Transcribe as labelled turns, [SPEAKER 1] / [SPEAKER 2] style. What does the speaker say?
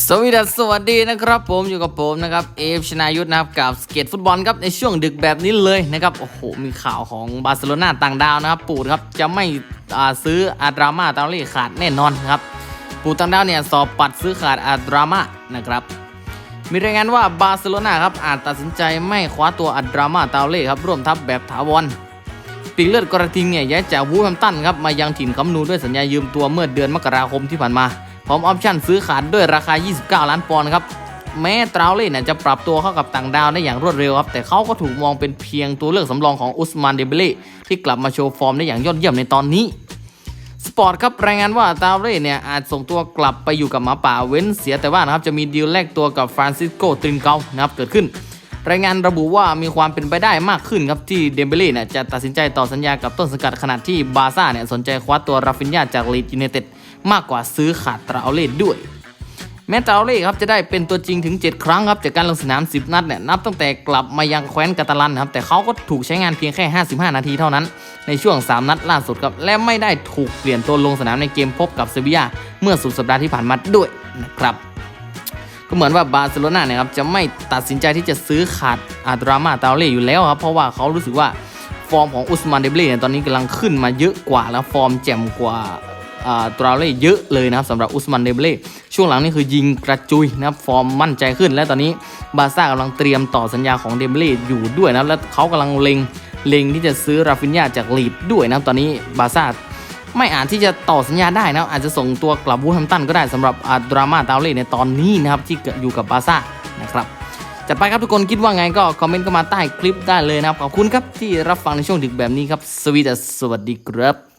[SPEAKER 1] สวัสดีสวัสดีนะครับ ผมอยู่กับผมนะครับเอฟชนายุทธนะครับกับสเก็ตฟุตบอลครับในช่วงดึกแบบนี้เลยนะครับโอ้โหมีข่าวของบาร์เซโลนาต่างดาวนะครับ ปูดครับจะไม่ซื้ออาดรามาตาลีขาดแน่นอนครับ ปูต่างดาวเนี่ยสอบปัดซื้อขาดอาดรามานะครับมีรายงานว่าบาร์เซโลนาครับอาจตัดสินใจไม่คว้าตัวอาดรามาตาลีครับร่วมทัพแบบถาวรปีกเลือดกระทิงเนี่ยย้ายจากวูแฮมตันครับมายังถิ่นคำนูด้วยสัญญายืมตัวเมื่อเดือนมกราคมที่ผ่านมา พร้อมออปชั่นซื้อขาดด้วยราคา 29 ล้านปอนด์ครับแม้ตราเล่เนี่ยจะปรับตัวเข้ากับต่างดาวได้อย่างรวดเร็วครับ แต่เขาก็ถูกมองเป็นเพียงตัวเลือกสำรองของอุสมานเดเบเล่ที่กลับมาโชว์ฟอร์มได้อย่างยอดเยี่ยมในตอนนี้ สปอร์ตครับรายงานว่าตาเร่เนี่ยอาจส่งตัวกลับไปอยู่กับหมาป่าเว้นเสียแต่ว่านะครับจะมีดีลแลกตัวกับฟรานซิสโกตรินเกานะครับเกิดขึ้น รายงานระบุว่ามีความเป็นไปได้มากขึ้นครับที่เดมเบล่เนี่ยจะตัดสินใจต่อสัญญากับต้นสังกัดขณะที่บาร์ซ่าเนี่ยสนใจคว้าตัวราฟินยาจากลีดยูไนเต็ดมากกว่าซื้อขาดตราเล่ด้วยแม้ตราเล่ครับจะได้เป็นตัวจริงถึง 7 ครั้งครับจากการลงสนาม 10 นัดเนี่ยนับตั้งแต่กลับมายังแคว้นกาตาลันครับแต่เขาก็ถูกใช้งานเพียงแค่ 55 นาทีเท่านั้น ในช่วง 3 นัดล่าสุดครับและไม่ได้ถูกเปลี่ยนตัวลงสนามในเกมพบกับเซบียาเมื่อสุดสัปดาห์ที่ผ่านมาด้วยนะครับ ก็เหมือนว่าบาร์เซโลนาเนี่ยครับจะไม่ตัดสินใจที่จะซื้อขาดอาดรามาตาเล่อยู่แล้วครับ เพราะว่าเขารู้สึกว่าฟอร์มของอุสมานเดเบเล่เนี่ยตอนนี้กำลังขึ้นมาเยอะกว่าแล้วฟอร์มแจ่มกว่าอ่าตราเล่เยอะเลยนะครับสำหรับอุสมานเดเบเล่ช่วงหลังนี่คือยิงกระจุยนะครับฟอร์มมั่นใจขึ้น และตอนนี้บาซ่ากำลังเตรียมต่อสัญญาของเดเบเล่อยู่ด้วยนะและเขากำลังเล็งเล็งที่จะซื้อราฟินยาจากลีดด้วยนะครับตอนนี้บาซ่า ไม่อาจที่จะต่อสัญญาได้นะอาจจะส่งตัวกลับวูแฮมตันก็ได้สำหรับอาดรามาตาเล่ในตอนนี้นะครับที่อยู่กับบาซ่านะครับจัดไปครับทุกคนคิดว่าไงก็คอมเมนต์เข้ามาใต้คลิปได้เลยนะครับขอบคุณครับที่รับฟังในช่วงดึกแบบนี้ครับสวีดัสสวัสดีครับ